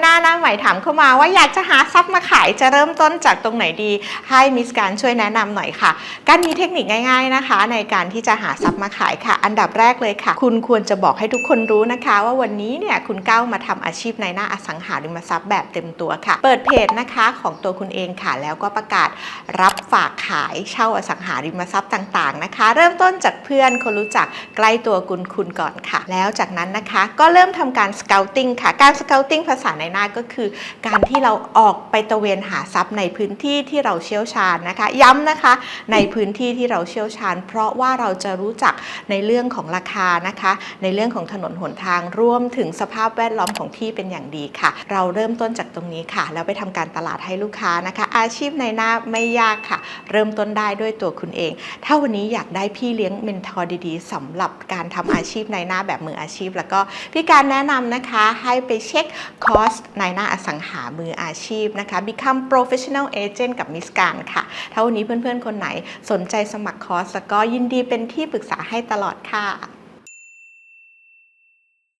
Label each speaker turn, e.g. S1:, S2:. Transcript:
S1: หน้าหน้าใหม่ถามเข้ามาว่าอยากจะหาทรัพย์มาขายจะเริ่มต้นจากตรงไหนดี ให้มิสการช่วยแนะนำหน่อยค่ะ การมีเทคนิคง่าย ๆนะคะ ในการที่จะหาทรัพย์มาขายค่ะ อันดับแรกเลยค่ะ คุณควรจะบอกให้ทุกคนรู้นะคะ ว่าวันนี้เนี่ยคุณก้าวมาทำอาชีพในหน้าอสังหาริมทรัพย์แบบเต็มตัวค่ะ เปิดเพจนะคะของตัวคุณเองค่ะ แล้วก็ประกาศรับฝากขายเช่าอสังหาริมทรัพย์ต่างๆนะคะ เริ่มต้นจากเพื่อนคนรู้จักใกล้ตัวคุณคุณก่อนค่ะ แล้วจากนั้นนะคะ ก็เริ่มทำการสเกลติ้งค่ะ การสเกลติ้งภาษาในหน้าก็คือ การที่เราออกไปตระเวนหาทรัพย์ในพื้นที่ที่เราเชี่ยวชาญนะคะ ย้ำนะคะในพื้นที่ที่เราเชี่ยวชาญ เพราะว่าเราจะรู้จักในเรื่องของราคานะคะ ในเรื่องของถนนหนทางรวมถึงสภาพแวดล้อมของที่เป็นอย่างดีค่ะ เราเริ่มต้นจากตรงนี้ค่ะ แล้วไปทำการตลาดให้ลูกค้านะคะ อาชีพในหน้าไม่ยากค่ะ เริ่มต้นได้ด้วยตัวคุณเอง ถ้าวันนี้อยากได้พี่เลี้ยงเมนทอร์ดีๆสำหรับการทำอาชีพในหน้าแบบมืออาชีพ แล้วก็พี่การแนะนำนะคะให้ไปเช็คคอร์สในหน้าอสังหามืออาชีพนะคะ Become Professional Agent กับมิสการค่ะ ถ้าวันนี้เพื่อนๆ คนไหนสนใจสมัครคอร์สแล้วก็ยินดีเป็นที่ปรึกษาให้ตลอดค่ะ